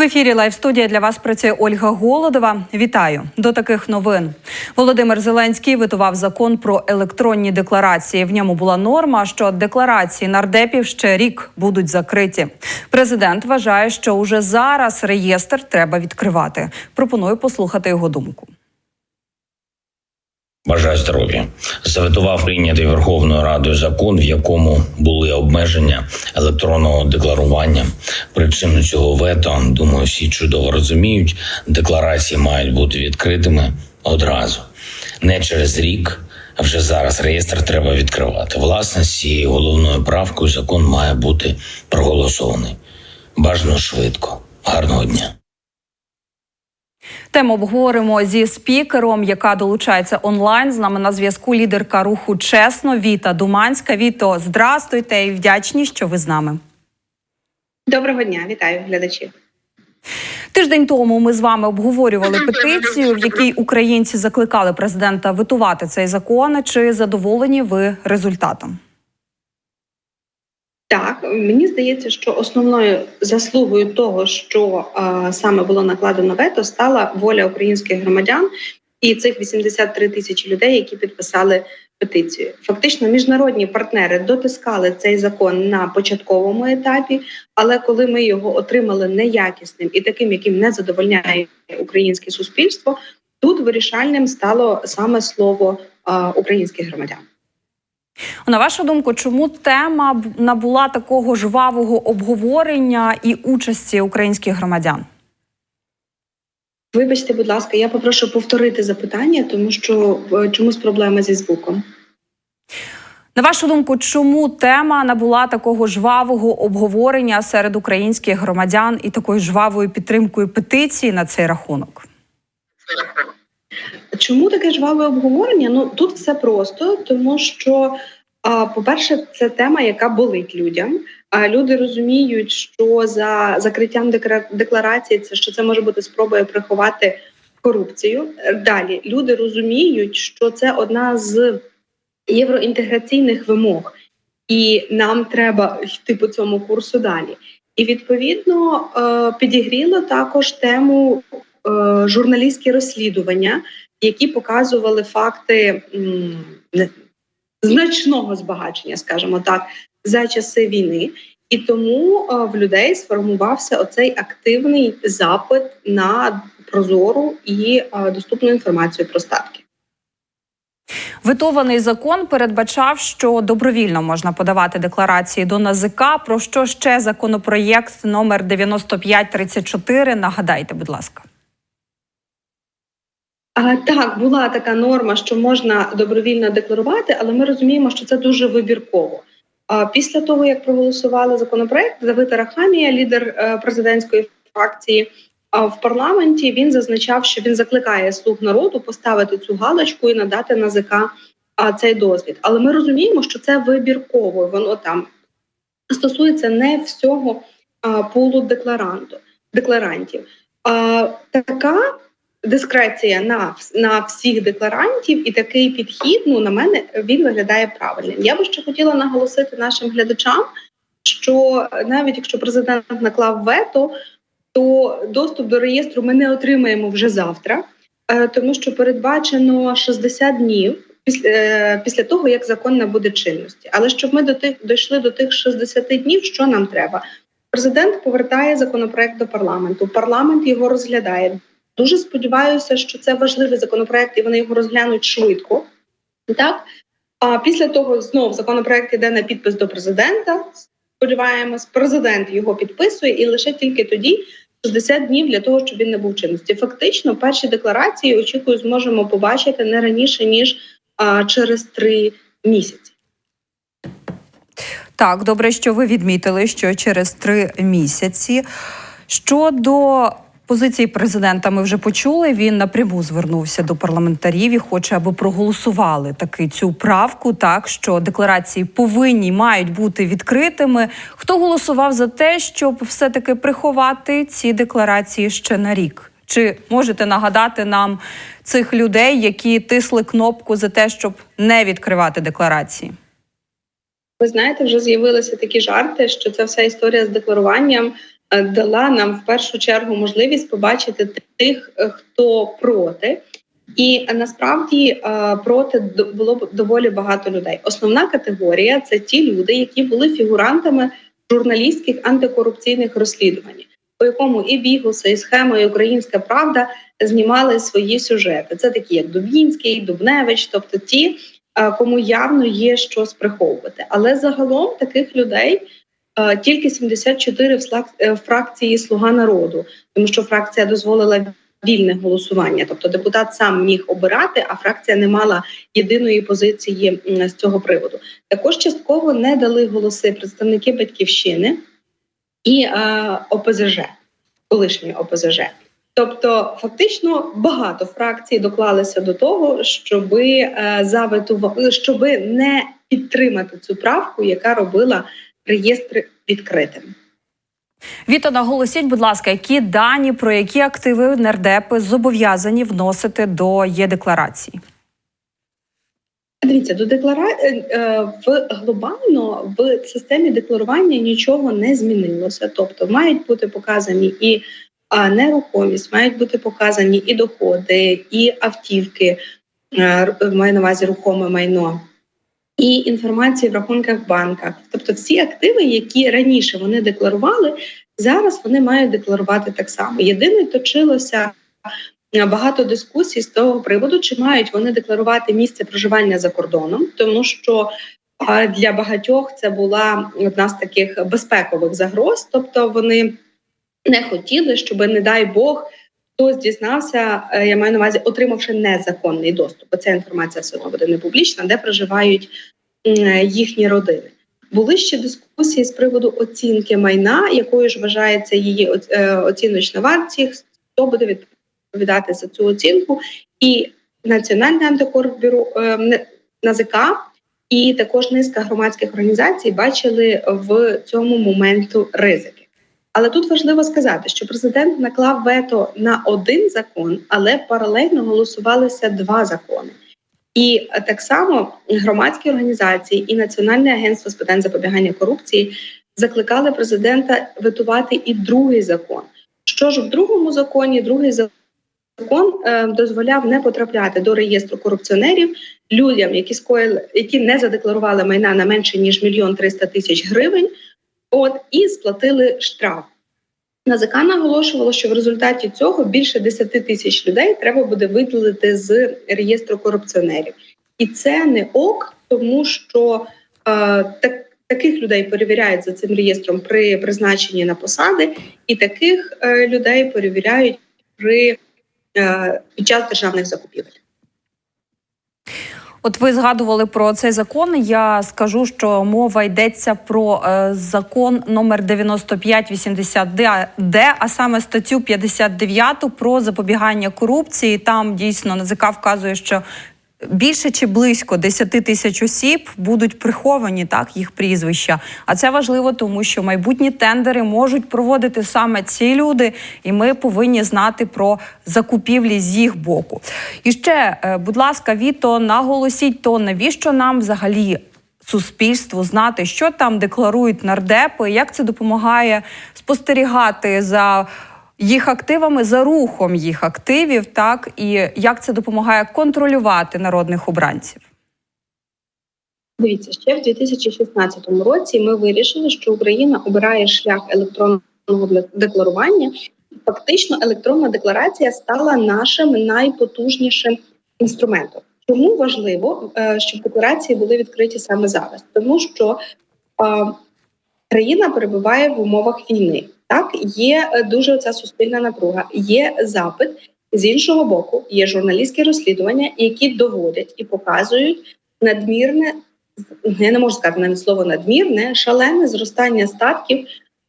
В ефірі Лайв студія для вас працює Ольга Голодова. Вітаю до таких новин. Володимир Зеленський витував закон про електронні декларації. В ньому була норма, що декларації нардепів ще рік будуть закриті. Президент вважає, що уже зараз реєстр треба відкривати. Пропоную послухати його думку. Бажаю здоров'я. Заветував прийнятий Верховною Радою закон, в якому були обмеження електронного декларування. Причину цього вето, думаю, всі чудово розуміють. Декларації мають бути відкритими одразу, не через рік. А вже зараз реєстр треба відкривати. Власне, з цією головною правкою закон має бути проголосований. Бажано швидко. Гарного дня. Тему обговоримо зі спікером, яка долучається онлайн. З нами на зв'язку лідерка руху чесно Віта Думанська. Віто, здрастуйте і вдячні, що ви з нами. Доброго дня, вітаю глядачів. Тиждень тому ми з вами обговорювали петицію, в якій українці закликали президента витувати цей закон. Чи задоволені ви результатом? Так, мені здається, що основною заслугою того, що е, саме було накладено вето, стала воля українських громадян і цих 83 тисячі людей, які підписали петицію. Фактично, міжнародні партнери дотискали цей закон на початковому етапі, але коли ми його отримали неякісним і таким, яким не задовольняє українське суспільство, тут вирішальним стало саме слово е, українських громадян. На вашу думку, чому тема набула такого жвавого обговорення і участі українських громадян? Вибачте, будь ласка, я попрошу повторити запитання, тому що е, чомусь проблеми зі звуком. На вашу думку, чому тема набула такого жвавого обговорення серед українських громадян і такою жвавою підтримкою петиції на цей рахунок? Чому таке жваве обговорення? Ну тут все просто, тому що, по-перше, це тема, яка болить людям. А люди розуміють, що за закриттям декларації це що це може бути спробою приховати корупцію. Далі люди розуміють, що це одна з євроінтеграційних вимог, і нам треба йти по цьому курсу далі. І відповідно е, підігріло також тему журналістські розслідування, які показували факти значного збагачення, скажімо так, за часи війни. І тому е, в людей сформувався оцей активний запит на прозору і е, доступну інформацію про статки. Ветований закон передбачав, що добровільно можна подавати декларації до НАЗК. Про що ще законопроєкт номер 9534? Нагадайте, будь ласка. А, так, була така норма, що можна добровільно декларувати, але ми розуміємо, що це дуже вибірково. А, після того, як проголосували законопроект, Давид Арахамія, лідер е, президентської фракції, а, в парламенті він зазначав, що він закликає слуг народу поставити цю галочку і надати НАЗК цей дозвіл. Але ми розуміємо, що це вибірково. Воно там стосується не всього пулу декларанту, декларантів. Така дискреція на, на всіх декларантів і такий підхід, ну на мене він виглядає правильним. Я би ще хотіла наголосити нашим глядачам, що навіть якщо президент наклав вето, то доступ до реєстру ми не отримаємо вже завтра, е, тому що передбачено 60 днів після, е, після того, як закон набуде чинності. Але щоб ми до тих дійшли до тих 60 днів, що нам треба? Президент повертає законопроект до парламенту. Парламент його розглядає. Дуже сподіваюся, що це важливий законопроект, і вони його розглянуть швидко. Так а після того знов законопроект йде на підпис до президента. Сподіваємось, президент його підписує, і лише тільки тоді 60 днів для того, щоб він набув чинності. Фактично, перші декларації очікую, зможемо побачити не раніше ніж а, через три місяці. Так, добре, що ви відмітили, що через три місяці. Щодо позиції президента, ми вже почули. Він напряму звернувся до парламентарів і хоче, аби проголосували таки цю правку, так що декларації повинні мають бути відкритими. Хто голосував за те, щоб все-таки приховати ці декларації ще на рік? Чи можете нагадати нам цих людей, які тисли кнопку за те, щоб не відкривати декларації? Ви знаєте, вже з'явилися такі жарти, що ця вся історія з декларуванням дала нам в першу чергу можливість побачити тих, е, хто проти. І е, насправді е, проти було доволі багато людей. Основна категорія це ті люди, які були фігурантами журналістських антикорупційних розслідувань, по якому і Бігуси, і схема, і Українська Правда знімали свої сюжети. Це такі, як Дубінський, Дубневич, тобто ті, е, кому явно є що сприховувати. Але загалом таких людей е, тільки 74 в е, фракції Слуга народу, тому що фракція дозволила вільне голосування, тобто депутат сам міг обирати, а фракція не мала єдиної позиції з цього приводу. Також частково не дали голоси представники батьківщини і ОПЗЖ, колишньої ОПЗЖ. Тобто, фактично багато фракцій доклалися до того, щоби е, заветувати, щоби не підтримати цю правку, яка робила реєстр відкритим. Віто, наголосіть, будь ласка, які дані про які активи нардепи зобов'язані вносити до є-декларації? Дивіться, до деклара... е, е, в глобально в системі декларування нічого не змінилося. Тобто мають бути показані і нерухомість, мають бути показані і доходи, і автівки, е, маю на увазі рухоме майно. І інформація в рахунках в банках, тобто всі активи, які раніше вони декларували, зараз вони мають декларувати так само. Єдине точилося е, багато дискусій з того приводу, чи мають вони декларувати місце проживання за кордоном, тому що для багатьох це була одна з таких безпекових загроз, тобто вони не хотіли, щоб, не дай Бог, хтось дізнався, е, я маю на увазі, отримавши незаконний доступ, бо ця інформація все одно буде не публічна, де проживають е, їхні родини. Були ще дискусії з приводу оцінки майна, якою ж вважається її е, оціночна вартість, хто буде відповідати за цю оцінку, і Національне антикорбюро НАЗК, і також низка громадських організацій бачили в цьому моменту ризики. Але тут важливо сказати, що президент наклав вето на один закон, але паралельно голосувалися два закони. І так само громадські організації і Національне агентство з питань запобігання корупції закликали президента ветувати і другий закон. Що ж в другому законі, другий закон е, дозволяв не потрапляти до реєстру корупціонерів людям, які скоїли, які не задекларували майна на менше ніж мільйон триста тисяч гривень. От і сплатили штраф. НАЗК наголошувало, що в результаті цього більше 10 тисяч людей треба буде видалити з реєстру корупціонерів, і це не ок, тому що е, так, таких людей перевіряють за цим реєстром при призначенні на посади, і таких е, людей перевіряють при е, під час державних закупівель. От ви згадували про цей закон. Я скажу, що мова йдеться про е, закон номер 9580 Д, а саме статтю 59 про запобігання корупції. Там дійсно НАЗК вказує, що більше чи близько 10 тисяч осіб будуть приховані так їх прізвища. А це важливо, тому що майбутні тендери можуть проводити саме ці люди, і ми повинні знати про закупівлі з їх боку. І ще, е, будь ласка, Віто, наголосіть то, навіщо нам взагалі. Суспільству знати, що там декларують нардепи, як це допомагає спостерігати за їх активами, за рухом їх активів, так і як це допомагає контролювати народних обранців. Дивіться, ще в 2016 році ми вирішили, що Україна обирає шлях електронного декларування. Фактично, електронна декларація стала нашим найпотужнішим інструментом. Чому важливо, е, щоб декларації були відкриті саме зараз? Тому що е, країна перебуває в умовах війни. Так, є е, дуже ця суспільна напруга, є запит. З іншого боку, є журналістські розслідування, які доводять і показують надмірне я не можу сказати навіть слово надмірне, шалене зростання статків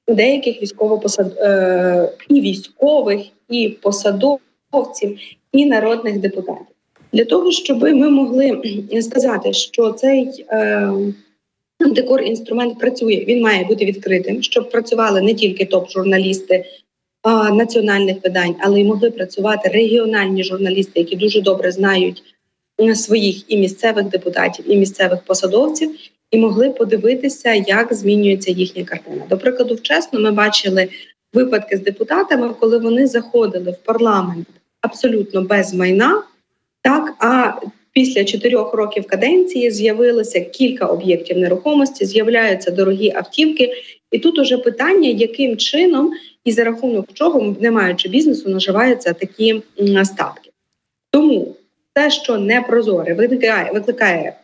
деяких військовопосад... е, і військових, і посадовців, і народних депутатів. Для того, щоб ми могли сказати, що цей е, антикор інструмент працює, він має бути відкритим, щоб працювали не тільки топ-журналісти а, національних видань, але й могли працювати регіональні журналісти, які дуже добре знають своїх і місцевих депутатів, і місцевих посадовців, і могли подивитися, як змінюється їхня картина. До прикладу, вчасно ми бачили випадки з депутатами, коли вони заходили в парламент абсолютно без майна, так а після чотирьох років каденції з'явилося кілька об'єктів нерухомості, з'являються дорогі автівки, і тут уже питання, яким чином і за рахунок чого, не маючи бізнесу, наживаються такі статки. Тому те, що не прозоре, викликає, викликає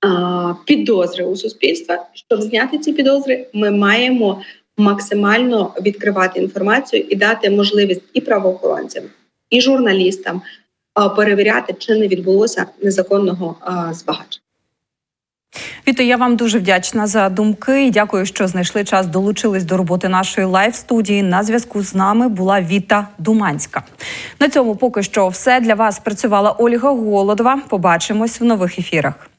а, підозри у суспільства. Щоб зняти ці підозри, ми маємо максимально відкривати інформацію і дати можливість і правоохоронцям, і журналістам перевіряти, чи не відбулося незаконного а, збагачення. Віто, я вам дуже вдячна за думки дякую, що знайшли час, долучились до роботи нашої лайв студії. На зв'язку з нами була Віта Думанська. На цьому поки що все для вас працювала Ольга Голодова. Побачимось в нових ефірах.